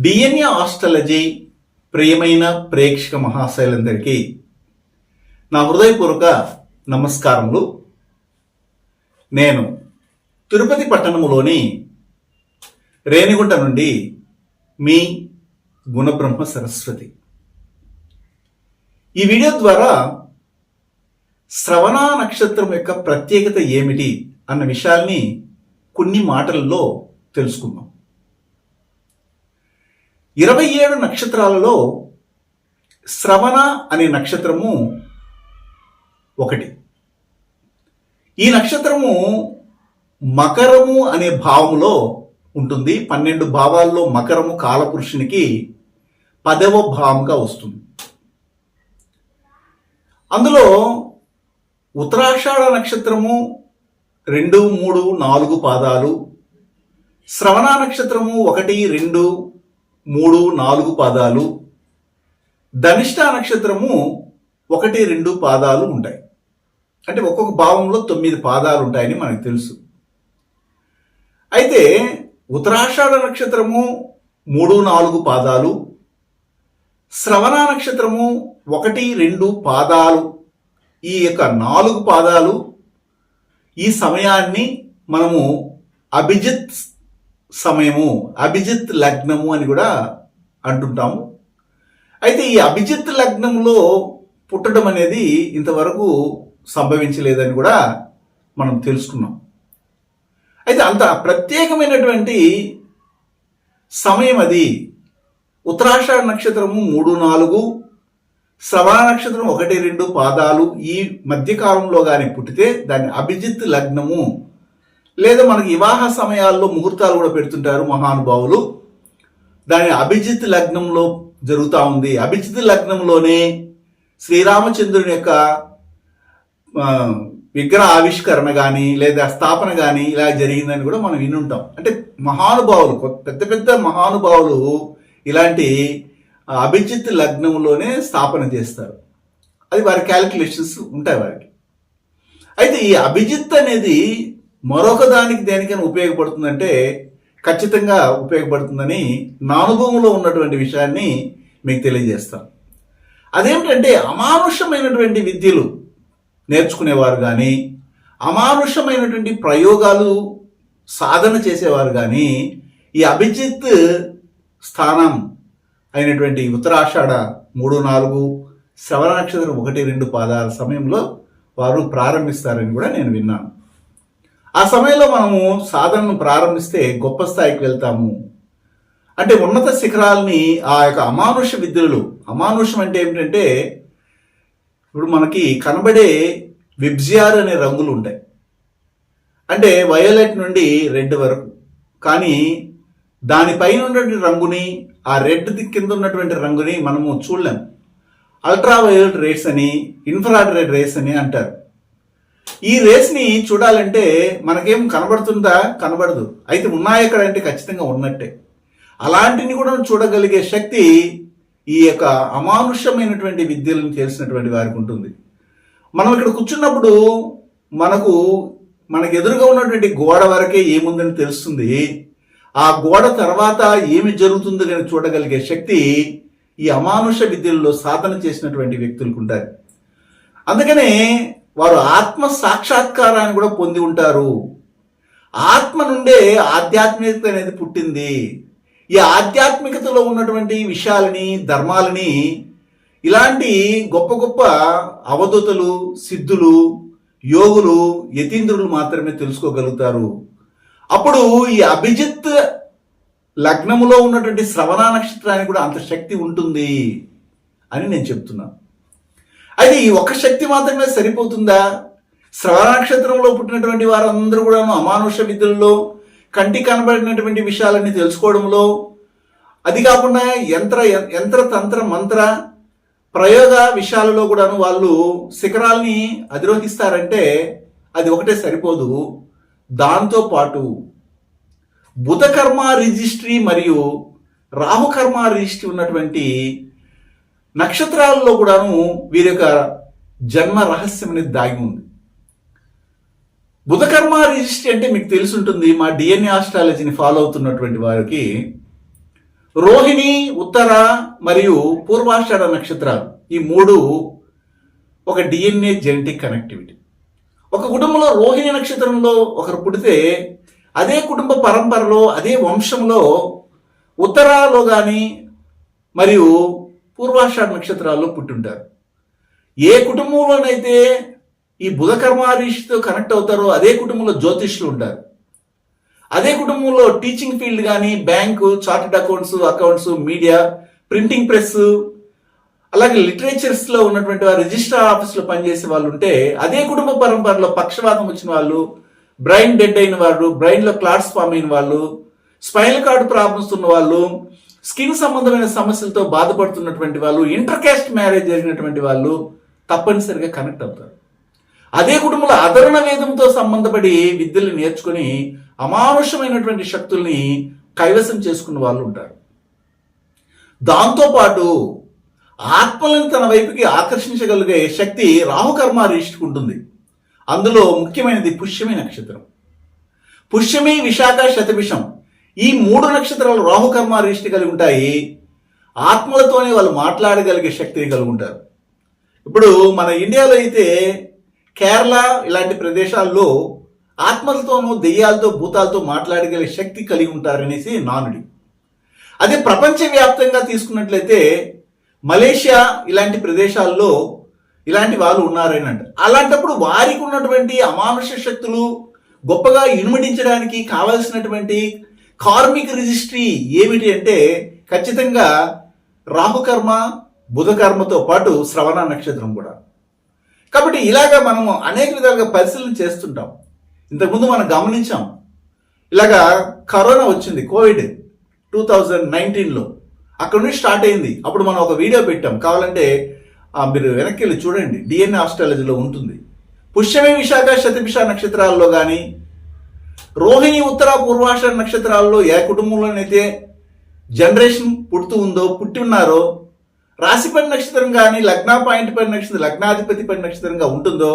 DNA astrology ప్రియమైన ప్రేక్షక మహాశైలందరికీ నా హృదయపూర్వక నమస్కారములు. నేను తిరుపతి పట్టణములోని రేణిగుంట నుండి మీ గుణబ్రహ్మ సరస్వతి. ఈ వీడియో ద్వారా శ్రవణ నక్షత్రం యొక్క ప్రత్యేకత ఏమిటి అన్న విషయాల్ని కొన్ని మాటల్లో తెలుసుకుందాం. ఇరవై ఏడు నక్షత్రాలలో శ్రవణ అనే నక్షత్రము ఒకటి. ఈ నక్షత్రము మకరము అనే భావములో ఉంటుంది. పన్నెండు భావాల్లో మకరము కాలపురుషునికి పదవ భావంగా వస్తుంది. అందులో ఉత్తరాషాఢ నక్షత్రము రెండు మూడు నాలుగు పాదాలు శ్రవణ నక్షత్రము ఒకటి రెండు మూడు నాలుగు పాదాలు. ధనిష్ట నక్షత్రము ఒకటి రెండు పాదాలు ఉంటాయి. అంటే ఒక్కొక్క భావంలో తొమ్మిది పాదాలు ఉంటాయని మనకు తెలుసు. అయితే ఉత్తరాషాఢ నక్షత్రము మూడు నాలుగు పాదాలు. శ్రవణ నక్షత్రము ఒకటి రెండు పాదాలు. ఈ యొక్క నాలుగు పాదాలు ఈ సమయాన్ని మనము అభిజిత్ సమయము అభిజిత్ లగ్నము అని కూడా అంటుంటాము. అయితే ఈ అభిజిత్ లగ్నంలో పుట్టడం అనేది ఇంతవరకు సంభవించలేదని కూడా మనం తెలుసుకున్నాం. అయితే అంత ప్రత్యేకమైనటువంటి సమయం అది. ఉత్తరాషాఢ నక్షత్రము మూడు నాలుగు శ్రవణ నక్షత్రం ఒకటి రెండు పాదాలు ఈ మధ్యకాలంలో కానీ పుట్టితే దాన్ని అభిజిత్ లగ్నము లేదా మనకి వివాహ సమయాల్లో ముహూర్తాలు కూడా పెడుతుంటారు మహానుభావులు. దాని అభిజిత్ లగ్నంలో జరుగుతూ ఉంది. అభిజిత్ లగ్నంలోనే శ్రీరామచంద్రుని యొక్క విగ్రహ ఆవిష్కరణ కానీ లేదా స్థాపన కానీ ఇలా జరిగిందని కూడా మనం వినుంటాం. అంటే మహానుభావులు కొత్త- పెద్ద పెద్ద మహానుభావులు ఇలాంటి అభిజిత్ లగ్నంలోనే స్థాపన చేస్తారు. అది వారి క్యాలిక్యులేషన్స్ ఉంటాయి వారికి. అయితే ఈ అభిజిత్ అనేది మరొక దానికి దేనికైనా ఉపయోగపడుతుందంటే ఖచ్చితంగా ఉపయోగపడుతుందని నా అనుభవంలో ఉన్నటువంటి విషయాన్ని మీకు తెలియజేస్తాను. అదేమిటంటే అమానుషమైనటువంటి విద్యలు నేర్చుకునేవారు కానీ అమానుషమైనటువంటి ప్రయోగాలు సాధన చేసేవారు కానీ ఈ అభిజిత్ స్థానం అయినటువంటి ఉత్తరాషాఢ మూడు నాలుగు శ్రవణ నక్షత్రం ఒకటి రెండు పాదాల సమయంలో వారు ప్రారంభిస్తారని కూడా నేను విన్నాను. ఆ సమయంలో మనము సాధనను ప్రారంభిస్తే గొప్ప స్థాయికి వెళ్తాము. అంటే ఉన్నత శిఖరాలని ఆ యొక్క అమానుష విద్యలు అమానుషం అంటే ఏమిటంటే ఇప్పుడు మనకి కనబడే విబ్జియార్ అనే రంగులు ఉంటాయి. అంటే వయోలెట్ నుండి రెడ్ వరకు. కానీ దానిపైన ఉన్నటువంటి రంగుని ఆ రెడ్ కింద ఉన్నటువంటి రంగుని మనము చూడలేము అల్ట్రా వయోలెట్ రేస్ అని ఇన్ఫ్రారెడ్ రేస్ అని అంటారు. ఈ రేస్ని చూడాలంటే మనకేం కనబడుతుందా? కనబడదు. అయితే ఉన్నాయి ఎక్కడ అంటే ఖచ్చితంగా ఉన్నట్టే. అలాంటిని కూడా చూడగలిగే శక్తి ఈ యొక్క అమానుష్యమైనటువంటి విద్యలను తెలిసినటువంటి వారికి ఉంటుంది. మనం ఇక్కడ కూర్చున్నప్పుడు మనకు మనకు ఎదురుగా ఉన్నటువంటి గోడ వరకే ఏముందని తెలుస్తుంది? ఆ గోడ తర్వాత ఏమి జరుగుతుందో కానీ చూడగలిగే శక్తి ఈ అమానుష విద్యల్లో సాధన చేసినటువంటి వ్యక్తులకు ఉంటారు అందుకనే వారు ఆత్మ సాక్షాత్కారాన్ని కూడా పొంది ఉంటారు. ఆత్మ నుండే ఆధ్యాత్మికత అనేది పుట్టింది. ఈ ఆధ్యాత్మికతలో ఉన్నటువంటి విషయాలని ధర్మాలని ఇలాంటి గొప్ప గొప్ప అవధూతలు సిద్ధులు యోగులు యతీంద్రులు మాత్రమే తెలుసుకోగలుగుతారు. అప్పుడు ఈ అభిజిత్ లగ్నములో ఉన్నటువంటి శ్రవణ నక్షత్రానికి కూడా అంత శక్తి ఉంటుంది అని నేను చెప్తున్నాను అయితే ఈ ఒక్క శక్తి మాత్రమే సరిపోతుందా? శ్రవణ నక్షత్రంలో పుట్టినటువంటి వారందరూ కూడాను అమానుష విద్యల్లో కంటి కనబడినటువంటి విషయాలన్నీ తెలుసుకోవడంలో అది కాకుండా యంత్ర యంత్ర తంత్ర మంత్ర ప్రయోగ విషయాలలో కూడాను వాళ్ళు శిఖరాల్ని అధిరోహిస్తారంటే అది ఒకటే సరిపోదు. దాంతో పాటు బుధకర్మ రిజిస్ట్రీ మరియు రాహుకర్మ రిజిస్ట్రీ ఉన్నటువంటి నక్షత్రాలలో కూడాను వీరి యొక్క జన్మ రహస్యం అనేది దాగి ఉంది. బుధకర్మ రిజిస్ట్రీ అంటే మీకు తెలిసి ఉంటుంది మా డిఎన్ఏ ఆస్ట్రాలజీని ఫాలో అవుతున్నటువంటి వారికి రోహిణి ఉత్తర మరియు పూర్వాషాఢ నక్షత్రాలు ఈ మూడు ఒక డిఎన్ఏ జెనెటిక్ కనెక్టివిటీ ఒక కుటుంబంలో రోహిణి నక్షత్రంలో ఒకరు పుడితే అదే కుటుంబ పరంపరలో అదే వంశంలో ఉత్తరాలో కానీ మరియు పూర్వాషాఢ నక్షత్రాల్లో పుట్టుంటారు. ఏ కుటుంబంలోనైతే ఈ బుధకర్మారీషితో కనెక్ట్ అవుతారో అదే కుటుంబంలో జ్యోతిష్లు ఉంటారు. అదే కుటుంబంలో టీచింగ్ ఫీల్డ్ కానీ bank chartered accounts accounts media printing press అలాగే లిటరేచర్స్లో ఉన్నటువంటి వారు రిజిస్టర్ ఆఫీస్లో పనిచేసే వాళ్ళు ఉంటే అదే కుటుంబ పరంపరలో పక్షవాతం వచ్చిన వాళ్ళు బ్రెయిన్ డెడ్ అయిన వాళ్ళు బ్రెయిన్లో క్లాట్స్ ఫామ్ అయిన వాళ్ళు స్పైనల్ కార్డ్ ప్రాబ్లమ్స్ ఉన్న వాళ్ళు స్కిన్ సంబంధమైన సమస్యలతో బాధపడుతున్నటువంటి వాళ్ళు ఇంటర్కాస్ట్ మ్యారేజ్ జరిగినటువంటి వాళ్ళు తప్పనిసరిగా కనెక్ట్ అవుతారు. అదే కుటుంబంలో అదరణ వేదంతో సంబంధపడి విద్యలు నేర్చుకుని అమానుషమైనటువంటి శక్తుల్ని కైవసం చేసుకున్న వాళ్ళు ఉంటారు. దాంతోపాటు ఆత్మలను తన వైపుకి ఆకర్షించగలిగే శక్తి రాహుకర్మ ఉంటుంది. అందులో ముఖ్యమైనది పుష్యమి నక్షత్రం. పుష్యమి విశాఖ శతభిషం. ఈ మూడు నక్షత్రాలు రాహుకర్మ రిష్టి కలిగి ఉంటాయి. ఆత్మలతోనే వాళ్ళు మాట్లాడగలిగే శక్తిని కలిగి ఉంటారు. ఇప్పుడు మన ఇండియాలో అయితే కేరళ ఇలాంటి ప్రదేశాల్లో ఆత్మలతోనూ దెయ్యాలతో భూతాలతో మాట్లాడగలిగే శక్తి కలిగి ఉంటారనేసి నానుడి. అదే ప్రపంచవ్యాప్తంగా తీసుకున్నట్లయితే మలేషియా ఇలాంటి ప్రదేశాల్లో ఇలాంటి వాళ్ళు ఉన్నారని అంట. అలాంటప్పుడు వారికి ఉన్నటువంటి అమానుష శక్తులు గొప్పగా ఇనుమడించడానికి కావలసినటువంటి కార్మిక రిజిస్ట్రీ ఏమిటి అంటే ఖచ్చితంగా రాహుకర్మ బుధకర్మతో పాటు శ్రవణ నక్షత్రం కూడా. కాబట్టి ఇలాగా మనము అనేక విధాలుగా పరిశీలన చేస్తుంటాం. ఇంతకుముందు మనం గమనించాం. ఇలాగా కరోనా వచ్చింది కోవిడ్ టూ థౌజండ్ నైన్టీన్లో. అక్కడ నుంచి స్టార్ట్ అయింది. అప్పుడు మనం ఒక వీడియో పెట్టాం. కావాలంటే మీరు వెనక్కి వెళ్ళి చూడండి. డిఎన్ఏ ఆస్ట్రాలజీలో ఉంటుంది. పుష్యమే విశాఖ శతభిష నక్షత్రాల్లో కానీ రోహిణి ఉత్తర పూర్వాష నక్షత్రాల్లో ఏ కుటుంబంలోనైతే జనరేషన్ పుడుతూ ఉందో పుట్టి ఉన్నారో రాశిపడి నక్షత్రం కానీ లగ్న పాయింట్ పడి నక్షత్రం లగ్నాధిపతి పడి నక్షత్రంగా ఉంటుందో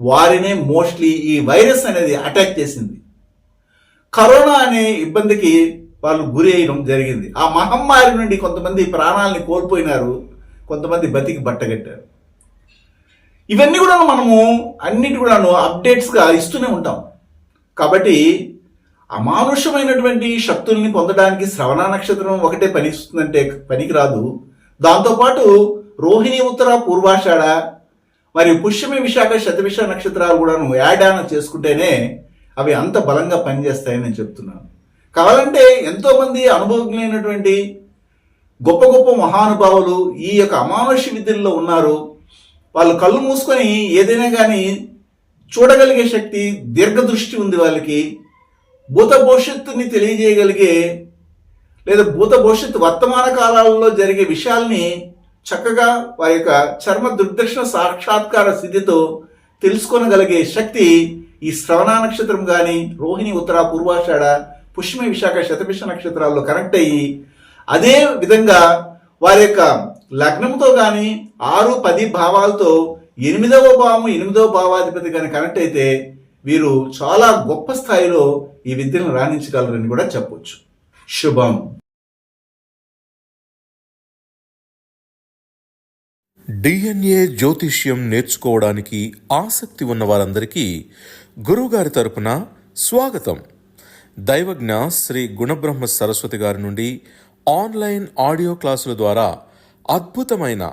వారినే మోస్ట్లీ ఈ వైరస్ అనేది అటాక్ చేసింది. కరోనా అనే ఇబ్బందికి వాళ్ళు గురి అయ్యడం జరిగింది. ఆ మహమ్మారి నుండి కొంతమంది ప్రాణాలని కోల్పోయినారు కొంతమంది బతికి బట్టగట్టారు. ఇవన్నీ కూడా మనము అన్నిటి కూడాను అప్డేట్స్గా ఇస్తూనే ఉంటాం. కాబట్టి అమానుషమైనటువంటి శక్తుల్ని పొందడానికి శ్రవణ నక్షత్రం ఒకటే పనిస్తుందంటే పనికి రాదు దాంతోపాటు రోహిణి ఉత్తర పూర్వాషాఢ మరియు పుష్యమి విశాఖ శతవిష నక్షత్రాలు కూడాను యాడ్ ఆన్ చేసుకుంటేనే అవి అంత బలంగా పనిచేస్తాయని నేను చెప్తున్నాను. కావాలంటే ఎంతోమంది అనుభవజ్ఞైనటువంటి గొప్ప గొప్ప మహానుభావులు ఈ యొక్క అమానుష్య విద్యల్లో ఉన్నారు. వాళ్ళు కళ్ళు మూసుకొని ఏదైనా కానీ చూడగలిగే శక్తి దీర్ఘదృష్టి ఉంది వాళ్ళకి. భూత భవిష్యత్తుని తెలియజేయగలిగే లేదా భూత భవిష్యత్తు వర్తమాన కాలాలలో జరిగే విషయాల్ని చక్కగా వారి యొక్క చర్మ దుర్దర్శన సాక్షాత్కార స్థితితో తెలుసుకోనగలిగే శక్తి ఈ శ్రవణ నక్షత్రం కానీ రోహిణి ఉత్తర పూర్వాషాఢ పుష్మి విశాఖ శతభిష నక్షత్రాల్లో కనెక్ట్ అయ్యి అదే విధంగా వారి యొక్క లగ్నంతో కానీ ఆరు పది భావాలతో ఎనిమిదవ భావం ఎనిమిదవ భావాధిపతి కానీ కనెక్ట్ అయితే వీరు చాలా గొప్ప స్థాయిలో ఈ విద్యను రాణించగలరని కూడా చెప్పొచ్చు. శుభం. డిఎన్ఏ జ్యోతిష్యం నేర్చుకోవడానికి ఆసక్తి ఉన్న వారందరికీ గురువుగారి తరపున స్వాగతం. దైవజ్ఞ శ్రీ గుణబ్రహ్మ సరస్వతి గారి నుండి ఆన్లైన్ ఆడియో క్లాసుల ద్వారా అద్భుతమైన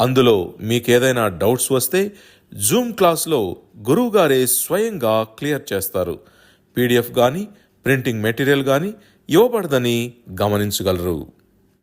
అందులో మీకేదైనా డౌట్స్ వస్తే జూమ్ క్లాస్లో గురువుగారే స్వయంగా క్లియర్ చేస్తారు. పీడిఎఫ్ కానీ ప్రింటింగ్ మెటీరియల్ కానీ ఇవ్వబడదని గమనించగలరు.